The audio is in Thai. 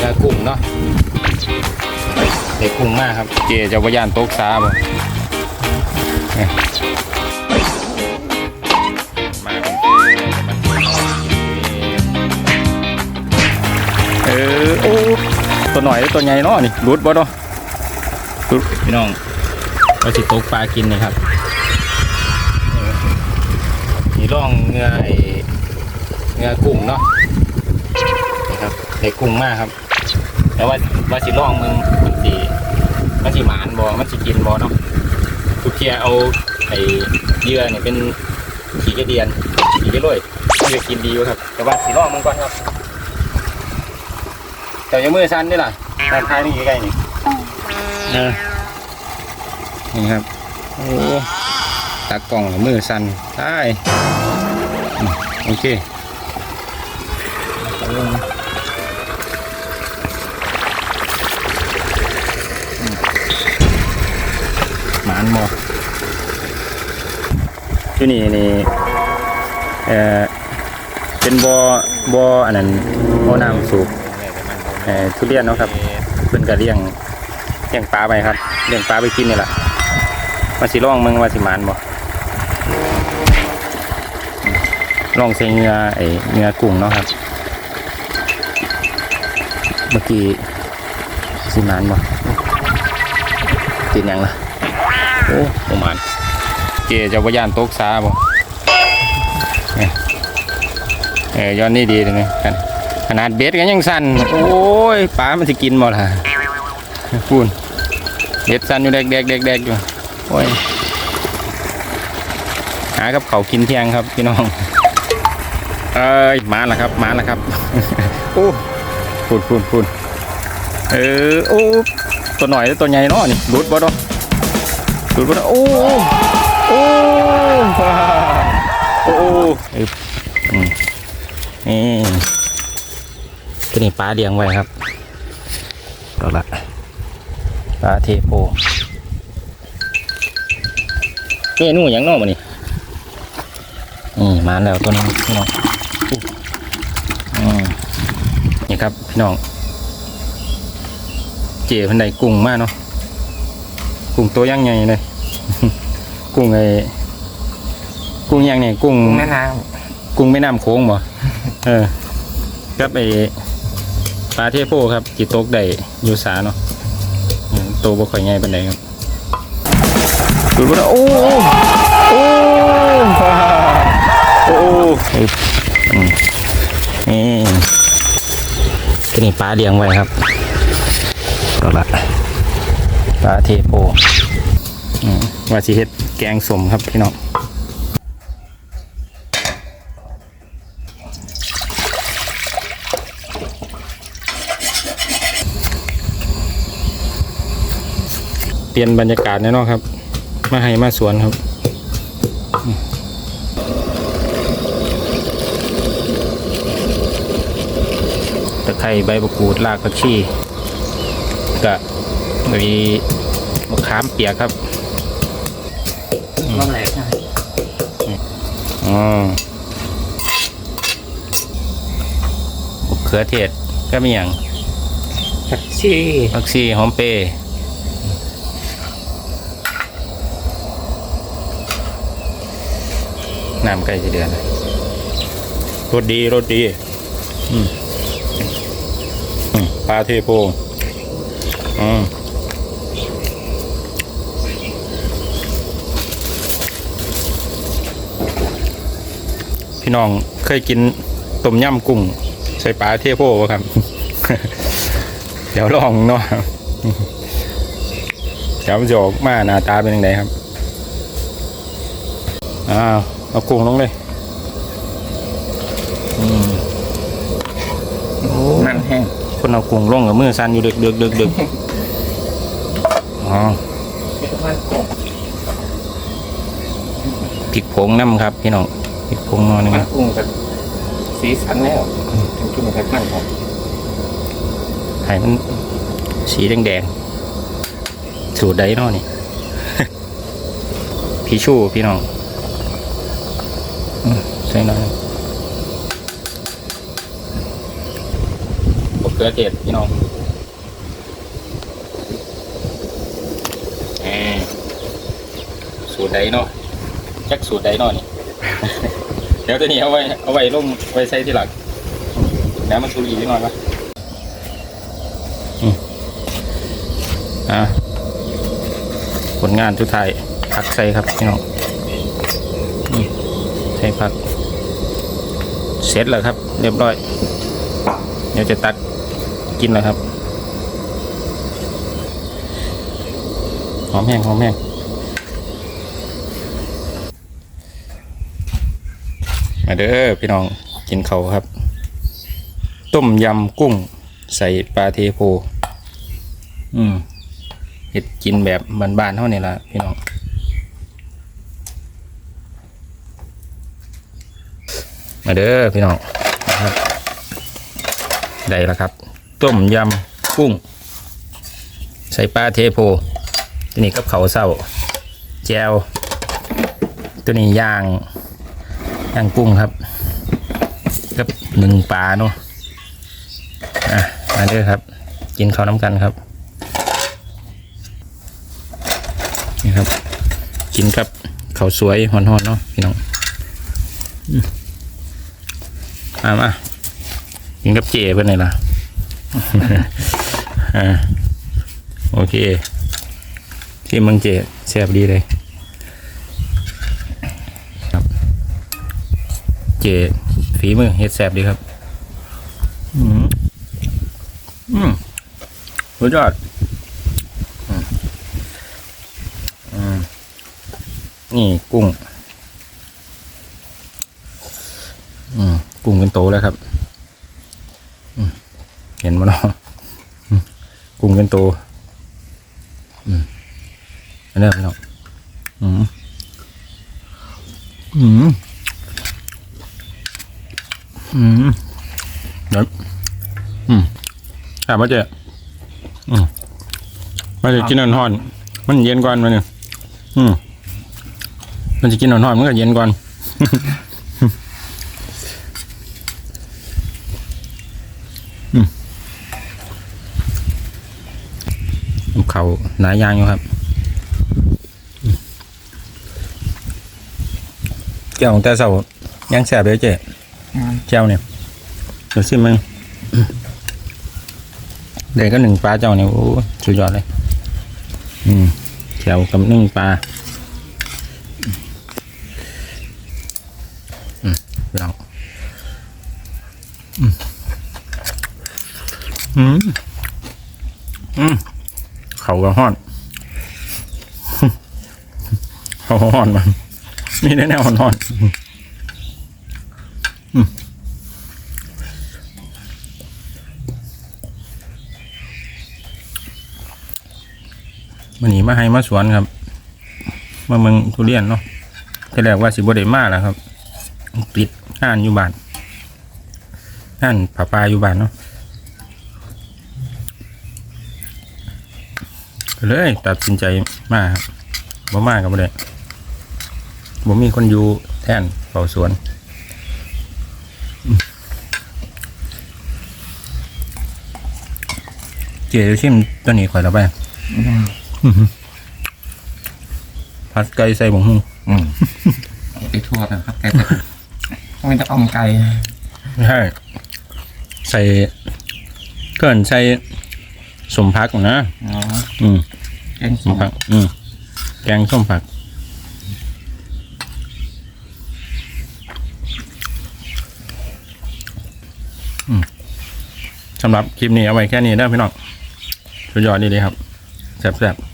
นื้อกุ้งเนาะเด็กกุ้งมากครับ เจจะวายานโต๊ะซาบเนี่ยมาเออโอ้ตัวหน่อยหรือตัวใหญ่เนาะนี่รุดบ่เนาะรุดพี่น้องว่าสิตกปลากินนี่ครับนี่ร่องเงือไอเงือกุ้งเนาะนะครับในกรุงมากครับ แต่ว่าว่าสิล่องมึงมันสิมันสิหมานบอมันสิกินบอเนาะทุกเทียเอาไอ้เยื่อเนี่ยเป็นขี่กระเดียนขี่กระโรยมันจะกินดีอยู่ครับ แต่ว่าสิล่องมึงก่อนครับแต่อยังมือสั้นนี่ล่ะด้านท้ายนี่ใกล้ๆนี่เออนี่ครับโอ้ตากล่องมือสั้นได้อืมโอเคานบอที่นี่นี่เออเป็นบอบออันนั้นบอน้ำสูบเออทุเรียนเนาะครับเพิ่นก็เลี้ยงเลี้ยงปลาไปครับเลี้ยงปลาไปกินนี่แหละมาสิล่องมึงว่าสิหมานบ่ลองใส่เงือไอเงือกุ้งเนาะครับ เมื่อกี้สิหมานบ่ติดยังล่ะ โอ้ประมาณเจจะวายานโต๊ะซาบ่เนี่ยเออย้อนนี่ดีเลยนะกันขนาดเบ็ดก็ยังสั่นโอ้ยปลามันสิกินบ่ล่ะพูนเบ็ดสั่นอยู่แดกแดกแดกแดกอยู่โอ้ยหากับเขากินเที่ยงครับพี่น้องเอ้ยมาแล้วครับมาแล้วครับโอ้พูนพูนพูนเออโอ้ตัวหน่อยตัวใหญ่เนาะนี่รุดบ่เนาะดูดูนะโอ้โอ้ว้าวโอ้อึ๊บอืมนี่ตัวนี้ปลาเลี้ยงไว้ครับเอาละปลาเทโพนี่นู่นยังนอกมานี่นี่มาแล้วตัวนี้พี่น้องอู้อืมนี่ครับพี่น้อง เจ๋พันใดกุ้งมากเนาะ กุ้งตัวยังไงเลย กุ้งไอ้กุ้งยังไงกุ้งแม่น้กุ้งแม่น้ำโค้งบ่เออครับไอ้ปลาเทโพครับจิตกได้อยู่สาเนาะอืมโตบ่ค่อยใหญ่ปานใดครับดูดูนะโอ้โอ้ว้าวโอ้อึ๊บอืมนี่ตัวนี้ปลาเลี้ยงไว้ครับก็ละปลาเทโพอืม ว่าสิเฮ็ดแกงสมครับพี่น้องเปลี่ยนบรรยากาศแน่นอนครับ มาให้มาสวนครับตะไคร้ใบมะกรูดรากผักชีกะมีมะขามเปียกครับ ว่าอะไรใช่อ๋อมเขือเทศก็มีอย่างผักชีผักชีหอมเปรย์น้ำใกล้จะเดือนแล้วรสดีรสดีอืมอืมปลาเทโพอืม พี่น้องเคยกินต้มยำกุ้งใส่ปลาเทโพป่ะครับ เดี๋ยวลองเนาะเดี๋ยวมันจะออกมาหน้าตาเป็นยังไงครับอ้าวเอากุ้งลงเลยอืมโอ้มันแห้งคนเอากุ้งลงกับมือสั่นอยู่ดึกดึกดึกดึกอ๋อพริกผงน้ำครับพี่น้อง พริกผงนอนนึงมันนะกุ้งกับสีสันแล้วถึงจุ่มกับมันครับให้มันสีแดงๆสูตรใดเนาะนี่ พี่ชูพี่น้องอืมใส่หน่อย บกขือเทศพี่น้องแหมสูตรใดเนาะจักสูตรใดเนาะนี่ เดี๋ยวตัวนี้เอาไว้เอาไว้ลงไว้ใส่ที่หลังแล้วมันสูอีกนิดหน่อยปะอืมอะผลงานทุกทายผักใส่ครับพี่น้องใส่ผัก เสร็จแล้วครับ เรียบร้อย เดี๋ยวจะตัดกินแล้วครับ หอมแห้งหอมแห้ง มาเด้อพี่น้องกินเขาครับ ต้มยำกุ้ง ใส่ปลาเทโพ อืมเห็ดกินแบบบ้านๆเท่านี้ละพี่น้องมาเด้อพี่น้องนะครับได้แล้วครับ ต้มยำกุ้ง ใส่ปลาเทโพตัวนี้กับเขาเศร้าแจวตัวนี้ย่าง ย่างกุ้งครับกับหนึ่งปลาเนาะอะมาเด้อครับ กินข้าวน้ำกันครับนี่ครับ กินกับข้าวสวยหอนๆเนาะพี่น้องมามากินกับเจเพื่อนเลยล่ะอ่าโอเคที่มืองเจแซ่บดีเลย ครับ เจฝีมือเฮ็ดแซ่บดีครับ อืมอืมสุดยอดอืมอืมนี่กุ้ง อืมกุ้งเป็นโตแล้วครับอืมเห็นมั้ยเนาะอืมกุ้งเป็นโตอืมอันนี้พี่น้องอืมอืม อืมเดี๋ยวอืมถามว่าเจ๊อืมมาจะกินนอนๆมันเย็นก่อนมันเนี่ยอืมมันจะกินนอนๆมันก็เย็นก่อนเขาหนายางอยู่ครับแก้วของแต่เสายังแสบเลยเจ๊ แก้วเนี่ยเดี๋ยวซิมึงเด็กก็หนึ่งปลาเจ้าเนี่ยโอ้สุดยอดเลย อืมแก้วกับนึ่งปลาอืมลองอืมอืมอืมเขาก็ห้อนเขาห้อนมันมีได้แนวห้อนอืม มันหนีมาให้มาสวนครับ มาเมืองทุเรียนเนาะทีแรกว่าสิบได้มาแล้วครับปิดห้านอยู่บ้านห้านผาปลาอยู่บ้านเนาะเลยตัดสินใจมาครับบ่มากับบ่ได้บ่มีคนอยู่แทนเฝ้าสวนอืม เจ๊ชิมตัวนี้ข่อยแล้วไปผัดไก่ใส่หมูหุ้งอืมไปทั่วนะครับแกจะไม่ต้องเอาไก่ไม่ใช่ใส่เกินใส่สมพักนะ อ๋ออืมแกงส้ส้มมผัก อืมแกงส้มผัก อืมสำหรับคลิปนี้เอาไว้แค่นี้นะพี่น้อง สุดยอดนี่เลยครับแซ่บๆ